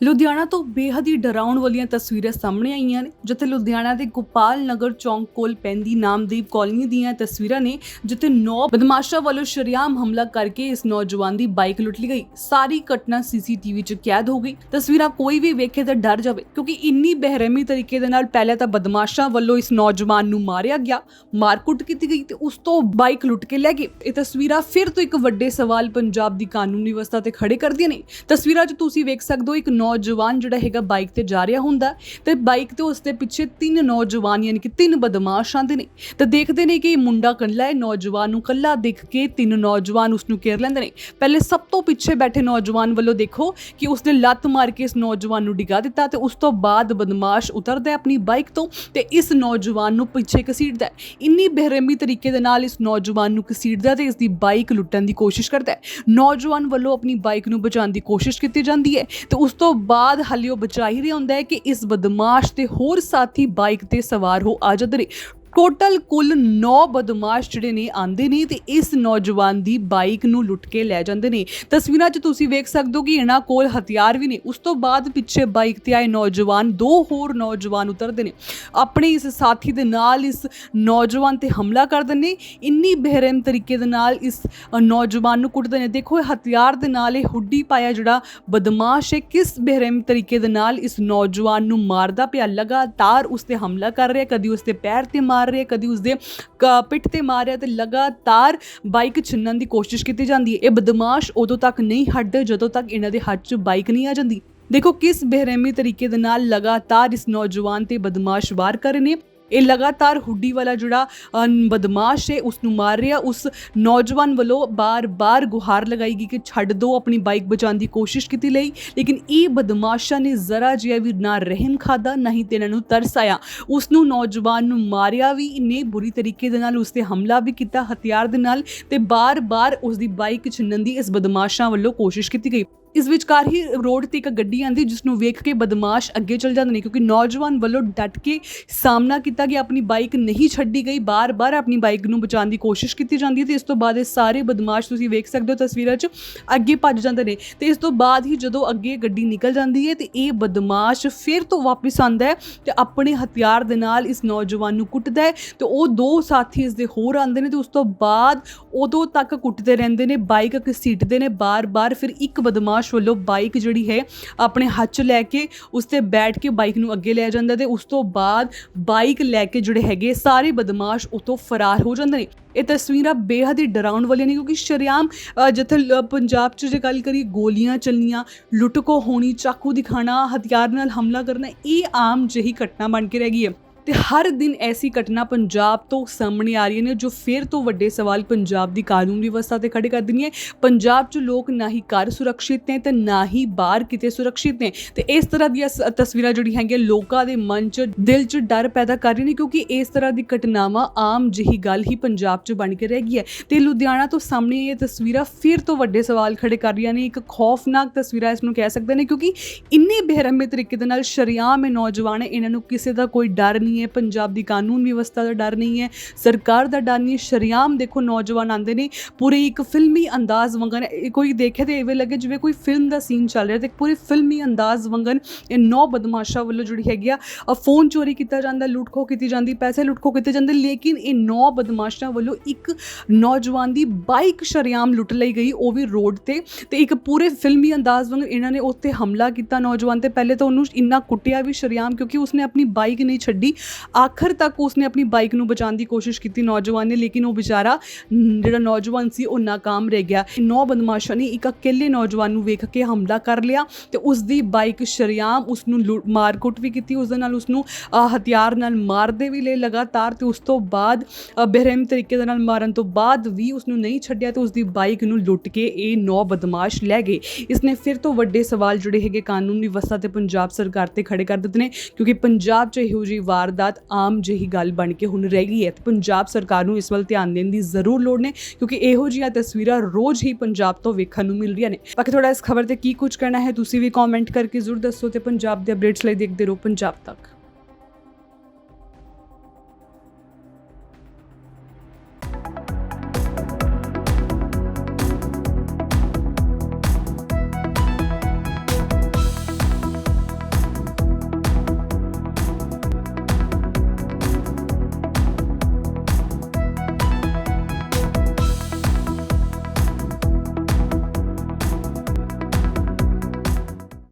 ਲੁਧਿਆਣਾ ਤੋਂ ਬੇਹੱਦ ਹੀ ਡਰਾਉਣ ਵਾਲੀਆਂ ਤਸਵੀਰਾਂ ਸਾਹਮਣੇ ਆਈਆਂ ਨੇ, ਜਿੱਥੇ ਲੁਧਿਆਣਾ ਦੇ ਗੋਪਾਲ ਨਗਰ ਚੌਂਕ ਕੋਲ ਪੈਂਦੀ ਨਾਮਦੀਪ ਕਾਲਨੀ ਦੀਆਂ ਤਸਵੀਰਾਂ ਨੇ, ਜਿੱਥੇ ਨੌ ਬਦਮਾਸ਼ਾਂ ਵੱਲੋਂ ਸ਼ਰੇਆਮ ਹਮਲਾ ਕਰਕੇ ਇਸ ਨੌਜਵਾਨ ਦੀ ਬਾਈਕ ਲੁੱਟ ਲਈ ਗਈ। ਸਾਰੀ ਘਟਨਾ ਸੀਸੀਟੀਵੀ 'ਚ ਕੈਦ ਹੋ ਗਈ। ਤਸਵੀਰਾਂ ਕੋਈ ਵੀ ਵੇਖੇ ਤਾਂ ਡਰ ਜਾਵੇ, ਕਿਉਂਕਿ ਇੰਨੀ ਬਹਿਰਮੀ ਤਰੀਕੇ ਦੇ ਨਾਲ ਪਹਿਲਾਂ ਤਾਂ ਬਦਮਾਸ਼ਾਂ ਵੱਲੋਂ ਇਸ ਨੌਜਵਾਨ ਨੂੰ ਮਾਰਿਆ ਗਿਆ, ਮਾਰਕੁੱਟ ਕੀਤੀ ਗਈ ਤੇ ਉਸ ਤੋਂ ਬਾਈਕ ਲੁੱਟ ਕੇ ਲੈ ਗਏ। ਇਹ ਤਸਵੀਰਾਂ ਫਿਰ ਤੋਂ ਇੱਕ ਵੱਡੇ ਸਵਾਲ ਪੰਜਾਬ ਦੀ ਕਾਨੂੰਨੀ ਵਿਵਸਥਾ ਤੇ ਖੜੇ ਕਰਦੀਆਂ ਨੇ। ਤਸਵੀਰਾਂ 'ਚ ਤੁਸੀਂ ਵੇਖ ਸਕਦੇ ਹੋ, ਇੱਕ ਨੌਜਵਾਨ ਜਿਹੜਾ ਹੈਗਾ ਬਾਈਕ ਤੇ ਜਾ ਰਿਹਾ ਹੁੰਦਾ ਤੇ ਬਾਈਕ ਤੇ ਉਸ ਦੇ ਪਿੱਛੇ ਤਿੰਨ ਨੌਜਵਾਨ ਯਾਨੀ ਕਿ ਤਿੰਨ ਬਦਮਾਸ਼ ਆਉਂਦੇ ਨੇ। ਤੇ ਦੇਖਦੇ ਨੇ ਕਿ ਇਹ ਮੁੰਡਾ ਕੱਲਾ ਹੈ, ਨੌਜਵਾਨ ਨੂੰ ਕੱਲਾ ਦੇਖ ਕੇ ਤਿੰਨ ਨੌਜਵਾਨ ਉਸ ਨੂੰ ਘੇਰ ਲੈਂਦੇ ਨੇ। ਪਹਿਲੇ ਸਭ ਤੋਂ ਪਿੱਛੇ ਬੈਠੇ ਨੌਜਵਾਨ ਵੱਲੋਂ ਦੇਖੋ ਕਿ ਉਸਨੇ ਲੱਤ ਮਾਰ ਕੇ ਇਸ ਨੌਜਵਾਨ ਨੂੰ ਡਿਗਾ ਦਿੱਤਾ ਤੇ ਉਸ ਤੋਂ ਬਾਅਦ ਬਦਮਾਸ਼ ਉਤਰਦਾ ਆਪਣੀ ਬਾਈਕ ਤੋਂ ਤੇ ਇਸ ਨੌਜਵਾਨ ਨੂੰ ਪਿੱਛੇ ਘਸੀਟਦਾ ਇੰਨੀ ਬੇਰਹਿਮੀ ਤਰੀਕੇ ਦੇ ਨਾਲ ਇਸ ਨੌਜਵਾਨ ਨੂੰ ਘਸੀਟਦਾ ਤੇ ਇਸ ਦੀ ਬਾਈਕ ਲੁੱਟਣ ਦੀ ਕੋਸ਼ਿਸ਼ ਕਰਦਾ ਹੈ। ਨੌਜਵਾਨ ਵੱਲੋਂ ਆਪਣੀ ਬਾਈਕ ਨੂੰ ਬਚਾਉਣ ਦੀ ਕੋਸ਼ਿਸ਼ ਕੀਤੀ ਜਾਂਦੀ ਹੈ ਤੇ ਉਸ ਤੋਂ ਬਾਅਦ ਹਾਲੇ ਉਹ ਬਚਾ ਹੀ ਰਿਹਾ ਹੁੰਦਾ ਹੈ ਕਿ ਇਸ ਬਦਮਾਸ਼ ਤੇ ਹੋਰ ਸਾਥੀ ਬਾਈਕ ਤੇ ਸਵਾਰ ਹੋ ਆ ਜਾਂਦੇ ਟੋਟਲ ਕੁੱਲ 9 ਬਦਮਾਸ਼ ਜਿਹੜੇ ਨੇ ਆਂਦੇ ਨੇ ਤੇ ਇਸ ਨੌਜਵਾਨ ਦੀ ਬਾਈਕ ਨੂੰ ਲੁੱਟ ਕੇ ਲੈ ਜਾਂਦੇ ਨੇ। ਤਸਵੀਰਾਂ 'ਚ ਤੁਸੀਂ ਵੇਖ ਸਕਦੇ ਹੋ ਕਿ ਇਹਨਾਂ ਕੋਲ ਹਥਿਆਰ ਵੀ ਨੇ। ਉਸ ਤੋਂ ਬਾਅਦ ਪਿੱਛੇ ਬਾਈਕ ਤੇ ਆਏ ਨੌਜਵਾਨ, ਦੋ ਹੋਰ ਨੌਜਵਾਨ ਉਤਰਦੇ ਨੇ। ਆਪਣੇ ਇਸ ਸਾਥੀ ਦੇ ਨਾਲ ਇਸ ਨੌਜਵਾਨ ਤੇ ਹਮਲਾ ਕਰਦੇ ਨੇ। ਇੰਨੀ ਬੇਰਹਿਮ ਤਰੀਕੇ ਦੇ ਨਾਲ ਇਸ ਨੌਜਵਾਨ ਨੂੰ ਕੁੱਟਦੇ ਨੇ। ਦੇਖੋ, ਇਹ ਹਥਿਆਰ ਦੇ ਨਾਲ ਇਹ ਹੁੱਡੀ ਪਾਇਆ ਜਿਹੜਾ ਬਦਮਾਸ਼ ਹੈ, ਕਿਸ ਬੇਰਹਿਮ ਤਰੀਕੇ ਦੇ ਨਾਲ ਇਸ ਨੌਜਵਾਨ ਨੂੰ ਮਾਰਦਾ ਪਿਆ। ਲਗਾਤਾਰ ਉਸ ਤੇ ਹਮਲਾ ਕਰ ਰਿਹਾ, ਕਦੀ ਉਸ ਦੇ ਪੈਰ ਤੇ ਮਾਰ ਰਿਹਾ ਕਦੀ ਉਸਦੇ ਪਿੱਠ ਤੇ ਮਾਰ ਰਿਹਾ ਤੇ ਲਗਾਤਾਰ ਬਾਈਕ ਛਿੰਨਣ ਦੀ ਕੋਸ਼ਿਸ਼ ਕੀਤੀ ਜਾਂਦੀ ਹੈ। ਇਹ ਬਦਮਾਸ਼ ਉਦੋਂ ਤੱਕ ਨਹੀਂ ਹਟਦੇ ਜਦੋਂ ਤੱਕ ਇਹਨਾਂ ਦੇ ਹੱਥ 'ਚ ਬਾਈਕ ਨਹੀਂ ਆ ਜਾਂਦੀ। ਦੇਖੋ ਕਿਸ ਬੇਰਹਿਮੀ ਤਰੀਕੇ ਦੇ ਨਾਲ ਲਗਾਤਾਰ ਇਸ ਨੌਜਵਾਨ ਤੇ ਬਦਮਾਸ਼ ਵਾਰ ਕਰ ਰਹੇ ਨੇ। ਇਹ ਲਗਾਤਾਰ ਹੁੱਡੀ ਵਾਲਾ ਜਿਹੜਾ ਬਦਮਾਸ਼ ਹੈ ਉਸ ਨੂੰ ਮਾਰ ਰਿਹਾ, ਉਸ ਨੌਜਵਾਨ ਵੱਲੋਂ ਬਾਰ-ਬਾਰ ਗੁਹਾਰ ਲਗਾਈ ਗਈ ਕਿ ਛੱਡ ਦਿਓ ਆਪਣੀ ਬਾਈਕ ਬਚਾਉਣ ਦੀ ਕੋਸ਼ਿਸ਼ ਕੀਤੀ ਲਈ, ਲੇਕਿਨ ਇਹ ਬਦਮਾਸ਼ਾਂ ਨੇ ਜ਼ਰਾ ਜਿਹਾ ਵੀ ਨਾ ਰਹਿਮ ਖਾਦਾ ਨਹੀਂ ਤੇ ਇਹਨਾਂ ਨੂੰ ਤਰਸ ਆਇਆ। ਉਸ ਨੂੰ ਨੌਜਵਾਨ ਨੂੰ ਮਾਰਿਆ ਵੀ ਇੰਨੇ ਬੁਰੀ ਤਰੀਕੇ ਦੇ ਨਾਲ ਉਸ ਤੇ ਹਮਲਾ ਵੀ ਕੀਤਾ ਹਥਿਆਰ ਦੇ ਨਾਲ ਤੇ ਬਾਰ-ਬਾਰ ਉਸ ਦੀ ਬਾਈਕ ਛਿੰਨਣ ਦੀ ਇਸ ਬਦਮਾਸ਼ਾਂ ਵੱਲੋਂ ਕੋਸ਼ਿਸ਼ ਕੀਤੀ ਗਈ। ਇਸ ਵਿਚਕਾਰ ਹੀ ਰੋਡ ਤੇ ਇੱਕ ਗੱਡੀ ਆਂਦੀ ਜਿਸ ਨੂੰ ਵੇਖ ਕੇ ਬਦਮਾਸ਼ ਅੱਗੇ ਚਲ ਜਾਂਦੇ ਨੇ, ਕਿਉਂਕਿ ਨੌਜਵਾਨ ਵੱਲੋਂ ਡਟ ਕੇ ਸਾਹਮਣਾ ਕੀਤਾ ਗਿਆ। ਆਪਣੀ ਬਾਈਕ ਨਹੀਂ ਛੱਡੀ ਗਈ, ਬਾਰ-ਬਾਰ ਆਪਣੀ ਬਾਈਕ ਨੂੰ ਬਚਾਉਣ ਦੀ ਕੋਸ਼ਿਸ਼ ਕੀਤੀ ਜਾਂਦੀ ਹੈ ਤੇ ਇਸ ਤੋਂ ਬਾਅਦ ਇਹ ਸਾਰੇ ਬਦਮਾਸ਼ ਤੁਸੀਂ ਵੇਖ ਸਕਦੇ ਹੋ ਤਸਵੀਰਾਂ 'ਚ ਅੱਗੇ ਭੱਜ ਜਾਂਦੇ ਨੇ। ਤੇ ਇਸ ਤੋਂ ਬਾਅਦ ਹੀ ਜਦੋਂ ਅੱਗੇ ਗੱਡੀ ਨਿਕਲ ਜਾਂਦੀ ਹੈ ਤੇ ਇਹ ਬਦਮਾਸ਼ ਫਿਰ ਤੋਂ ਵਾਪਸ ਆਂਦਾ ਹੈ ਤੇ ਆਪਣੇ ਹਥਿਆਰ ਦੇ ਨਾਲ ਇਸ ਨੌਜਵਾਨ ਨੂੰ ਕੁੱਟਦਾ ਹੈ ਤੇ ਉਹ ਦੋ ਸਾਥੀ ਇਸ ਦੇ ਹੋਰ ਆਂਦੇ ਨੇ ਤੇ ਉਸ ਤੋਂ ਬਾਅਦ ਉਦੋਂ ਤੱਕ ਕੁੱਟਦੇ ਰਹਿੰਦੇ ਨੇ, ਬਾਈਕ ਸੀਟਦੇ ਨੇ, ਬਾਰ-ਬਾਰ ਫਿਰ ਇੱਕ ਬਦਮਾਸ਼ ਵੱਲੋਂ ਬਾਈਕ ਜਿਹੜੀ ਹੈ ਆਪਣੇ ਹੱਥ 'ਚ ਲੈ ਕੇ ਉਸ ਤੇ ਬੈਠ ਕੇ ਬਾਈਕ ਨੂੰ ਅੱਗੇ ਲੈ ਜਾਂਦਾ ਤੇ ਉਸ ਤੋਂ ਬਾਅਦ ਬਾਈਕ ਲੈ ਕੇ ਜਿਹੜੇ ਹੈਗੇ ਸਾਰੇ ਬਦਮਾਸ਼ ਉਤੋਂ ਫਰਾਰ ਹੋ ਜਾਂਦੇ ਨੇ। ਇਹ ਤਸਵੀਰਾਂ ਬੇਹੱਦ ਹੀ ਡਰਾਉਣ ਵਾਲੀਆਂ ਨੇ ਕਿਉਂਕਿ ਸ਼ਰੇਆਮ ਜਿੱਥੇ ਪੰਜਾਬ 'ਚ ਜੇ ਗੱਲ ਕਰੀ ਗੋਲੀਆਂ ਚੱਲਣੀਆਂ ਲੁੱਟਕੋ ਹੋਣੀ, ਚਾਕੂ ਦਿਖਾਣਾ ਹਥਿਆਰ ਨਾਲ ਹਮਲਾ ਕਰਨਾ, ਇਹ ਆਮ ਜਿਹੀ ਘਟਨਾ ਬਣ ਕੇ ਰਹਿ ਗਈ ਹੈ। ਤੇ ਹਰ ਦਿਨ ਐਸੀ ਘਟਨਾ ਪੰਜਾਬ ਤੋਂ ਸਾਹਮਣੇ ਆ ਰਹੀਆਂ ਨੇ, ਜੋ ਫਿਰ ਤੋਂ ਵੱਡੇ ਸਵਾਲ ਪੰਜਾਬ ਦੀ ਕਾਨੂੰਨ ਵਿਵਸਥਾ ਤੇ ਖੜੇ ਕਰ ਦਿੰਦੀਆਂ ਪੰਜਾਬ 'ਚ ਲੋਕ ਨਾ ਹੀ ਘਰ ਸੁਰੱਖਿਅਤ ਨੇ ਤੇ ਨਾ ਹੀ ਬਾਹਰ ਕਿਤੇ ਸੁਰੱਖਿਅਤ ਨੇ। ਤੇ ਇਸ ਤਰ੍ਹਾਂ ਦੀਆਂ ਸ- ਤਸਵੀਰਾਂ ਜਿਹੜੀ ਹੈਗੀਆਂ ਲੋਕਾਂ ਦੇ ਮਨ 'ਚ, ਦਿਲ 'ਚ ਡਰ ਪੈਦਾ ਕਰ ਰਹੀਆਂ ਨੇ, ਕਿਉਂਕਿ ਇਸ ਤਰ੍ਹਾਂ ਦੀ ਘਟਨਾਵਾਂ ਆਮ ਜਿਹੀ ਗੱਲ ਹੀ ਪੰਜਾਬ 'ਚ ਬਣ ਕੇ ਰਹਿ ਗਈ ਹੈ। ਤੇ ਲੁਧਿਆਣਾ ਤੋਂ ਸਾਹਮਣੇ ਇਹ ਤਸਵੀਰਾਂ ਫਿਰ ਤੋਂ ਵੱਡੇ ਸਵਾਲ ਖੜੇ ਕਰ ਰਹੀਆਂ ਨੇ। ਇੱਕ ਖੌਫਨਾਕ ਤਸਵੀਰਾਂ ਇਸ ਨੂੰ ਕਹਿ ਸਕਦੇ ਨੇ, ਕਿਉਂਕਿ ਇੰਨੇ ਬੇਰਹਿਮੇ ਤਰੀਕੇ ਦੇ ਨਾਲ ਸ਼ਰੇਆਮ ਇਹ ਨੌਜਵਾਨ ਹੈ ਇਹਨਾਂ ਨੂੰ ਕਿਸੇ ਦਾ ਕੋਈ ਡਰ ਨਹੀਂ ਹੈ, ਪੰਜਾਬ ਦੀ ਕਾਨੂੰਨ ਵਿਵਸਥਾ ਦਾ ਡਰ ਨਹੀਂ ਹੈ, ਸਰਕਾਰ ਦਾ ਡਰ ਨਹੀਂ ਹੈ, ਸ਼ਰੇਆਮ ਦੇਖੋ ਨੌਜਵਾਨ ਆਂਦੇ ਨੇ, ਪੂਰੇ ਇੱਕ ਫਿਲਮੀ ਅੰਦਾਜ਼ ਵੰਗਨ ਇਹ ਕੋਈ ਦੇਖੇ ਤੇ ਇਵੇਂ ਲੱਗੇ ਜਿਵੇਂ ਕੋਈ ਫਿਲਮ ਦਾ ਸੀਨ ਚੱਲ ਰਿਹਾ ਤੇ ਪੂਰੇ ਫਿਲਮੀ ਅੰਦਾਜ਼ ਵੰਗਨ ਇਹ ਨੌ ਬਦਮਾਸ਼ਾਂ ਵੱਲੋਂ ਜਿਹੜੀ ਹੈਗੀ ਆ। ਫੋਨ ਚੋਰੀ ਕੀਤਾ ਜਾਂਦਾ, ਲੁੱਟਖੋ ਕੀਤੀ ਜਾਂਦੀ, ਪੈਸੇ ਲੁੱਟਖੋ ਕੀਤੇ ਜਾਂਦੇ, ਲੇਕਿਨ ਇਹ ਨੌ ਬਦਮਾਸ਼ਾਂ ਵੱਲੋਂ ਇੱਕ ਨੌਜਵਾਨ ਦੀ ਬਾਈਕ ਸ਼ਰੇਆਮ ਲੁੱਟ ਲਈ ਗਈ, ਉਹ ਵੀ ਰੋਡ ਤੇ ਤੇ ਇੱਕ ਪੂਰੇ ਫਿਲਮੀ ਅੰਦਾਜ਼ ਵਾਂਗ ਇਹਨਾਂ ਨੇ ਉੱਤੇ ਹਮਲਾ ਕੀਤਾ ਨੌਜਵਾਨ ਤੇ। ਪਹਿਲੇ ਤਾਂ ਉਹਨੂੰ ਇੰਨਾ ਕੁੱਟਿਆ ਵੀ ਸ਼ਰੇਆਮ ਕਿਉਂਕਿ ਉਸਨੇ ਆਪਣੀ ਬਾਈਕ ਨਹੀਂ ਛੱਡੀ ਆਖਰ ਤੱਕ ਉਸਨੇ ਆਪਣੀ ਬਾਈਕ ਨੂੰ ਬਚਾਉਣ ਦੀ ਕੋਸ਼ਿਸ਼ ਕੀਤੀ ਨੌਜਵਾਨ ਨੇ ਲੇਕਿਨ ਉਹ ਵਿਚਾਰਾ ਜਿਹੜਾ ਨੌਜਵਾਨ ਸੀ ਉਹ ਨਾਕਾਮ ਰਹਿ ਗਿਆ। ਨੌ ਬਦਮਾਸ਼ਾਂ ਨੇ ਇੱਕ ਇਕੱਲੇ ਨੌਜਵਾਨ ਨੂੰ ਵੇਖ ਕੇ ਹਮਲਾ ਕਰ ਲਿਆ ਤੇ ਉਸ ਦੀ ਬਾਈਕ ਸ਼ਰੇਆਮ ਉਸ ਨੂੰ ਲੁ- ਮਾਰ-ਕੁੱਟ ਵੀ ਕੀਤੀ ਉਸ ਦੇ ਨਾਲ ਉਸ ਨੂੰ ਹਥਿਆਰ ਨਾਲ ਮਾਰਦੇ ਵੀ ਲਏ ਲਗਾਤਾਰ ਤੇ ਉਸ ਤੋਂ ਬਾਅਦ ਅ, ਤਰੀਕੇ ਦੇ ਨਾਲ ਮਾਰਨ ਤੋਂ ਬਾਅਦ ਵੀ ਉਸ ਨੂੰ ਨਹੀਂ ਛੱਡਿਆ ਤੇ ਉਸ ਦੀ ਬਾਈਕ ਨੂੰ ਲੁੱਟ ਕੇ ਇਹ ਨੌ ਬਦਮਾਸ਼ ਲੈ ਗਏ। ਇਸ ਨੇ ਫਿਰ ਤੋਂ ਵੱਡੇ ਸਵਾਲ ਜੁੜੇ ਹੈਗੇ ਕਾਨੂੰਨ ਵਿਵਸਥਾ ਤੇ ਪੰਜਾਬ ਸਰਕਾਰ ਤੇ ਖੜੇ ਕਰ ਦਿੱਤੇ ਨੇ ਕਿਉਂਕਿ ਪੰਜਾਬ 'ਚ ਇਹੋ ਜਿਹੀ ਵਾਰ ਵਾਰਦਾਤ ਆਮ ਜਿਹੀ ਗੱਲ ਬਣ ਕੇ ਹੁਣ ਰਹਿ ਗਈ ਹੈ ਤੇ ਪੰਜਾਬ ਸਰਕਾਰ ਨੂੰ ਇਸ ਵੱਲ ਧਿਆਨ ਦੇਣ ਦੀ ਜ਼ਰੂਰ ਲੋੜ ਨੇ, ਕਿਉਂਕਿ ਇਹੋ ਜਿਹੀਆਂ ਤਸਵੀਰਾਂ ਰੋਜ਼ ਹੀ ਪੰਜਾਬ ਤੋਂ ਵੇਖਣ ਨੂੰ ਮਿਲ ਰਹੀਆਂ ਨੇ। ਬਾਕੀ ਤੁਹਾਡਾ ਇਸ ਖਬਰ ਤੇ ਕੀ ਕੁਝ ਕਹਿਣਾ ਹੈ, ਤੁਸੀਂ ਵੀ ਕਮੈਂਟ ਕਰਕੇ ਜ਼ਰੂਰ ਦੱਸੋ ਤੇ ਪੰਜਾਬ ਦੇ ਅਪਡੇਟਸ ਲਈ ਦੇਖਦੇ ਰਹੋ ਪੰਜਾਬ ਤੱਕ।